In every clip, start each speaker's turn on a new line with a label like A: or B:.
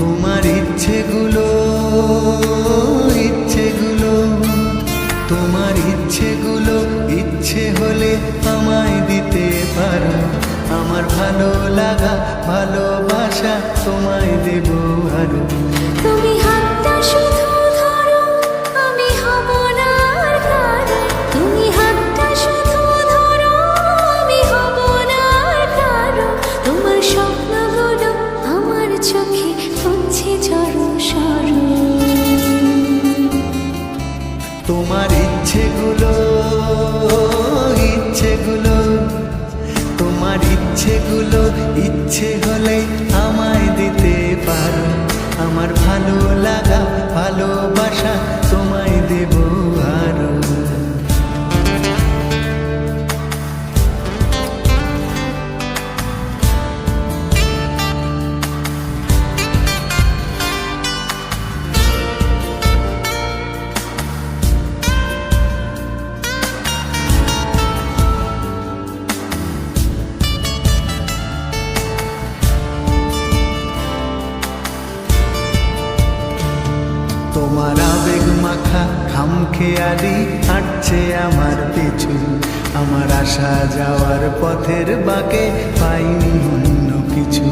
A: তোমার
B: ইচ্ছেগুলো ইচ্ছেগুলো তোমার ইচ্ছেগুলো ইচ্ছে হলে আমায় লাগা ভালোবাসা তোমায় দেব আরও।
A: তুমি হাতটা শুধু ধরো আমি হব না তুমি হাতটা শুধু ধরো আমি হব না কারও। তোমার স্বপ্নগুলো আমার চোখে হচ্ছে জড়ো সরো
B: তোমার ইচ্ছেগুলো ইচ্ছেগুলো ইচ্ছে হলে আমায় দিতে পারো। আমার তোমার আবেগ মাখা খামখেয়ালি হাঁটছে আমার পিছু। আমার আসা যাওয়ার পথের বাঁকে পাইনি অন্য কিছু।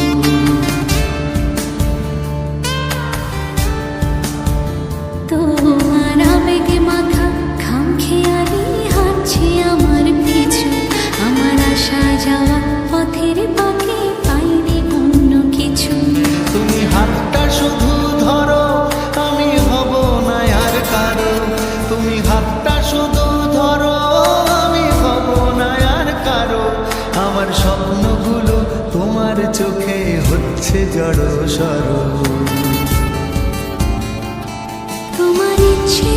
B: স্বপ্নগুলো তোমার চোখে হচ্ছে জড় সরল।
A: তোমার ইচ্ছে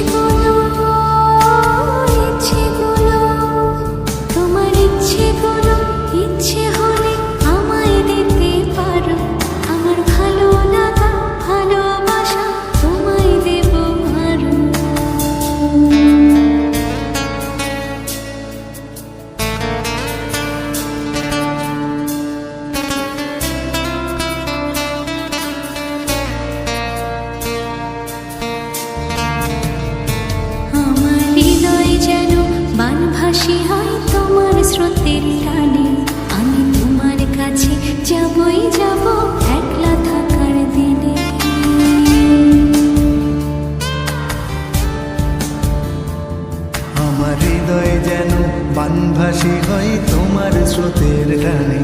A: আমার হৃদয় যেন বানভাসী হয় তোমার স্রোতের টানে।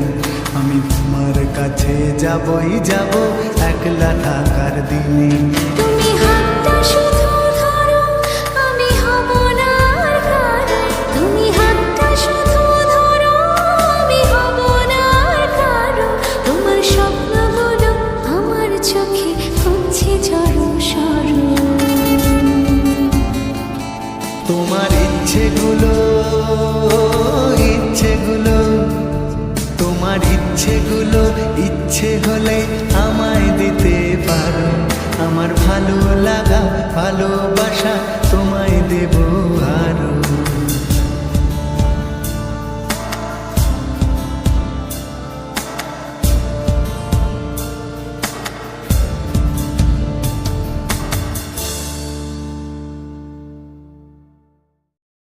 A: আমি তোমার কাছে যাবই, যাব একলা থাকার দিনে।
B: তোমার
A: আমার চোখে হচ্ছে জড়ো
B: ইচ্ছেগুলো ইচ্ছে হলে আমায় দিতে পারো। আমার ভালো লাগা ভালোবাসা তোমায় দেব।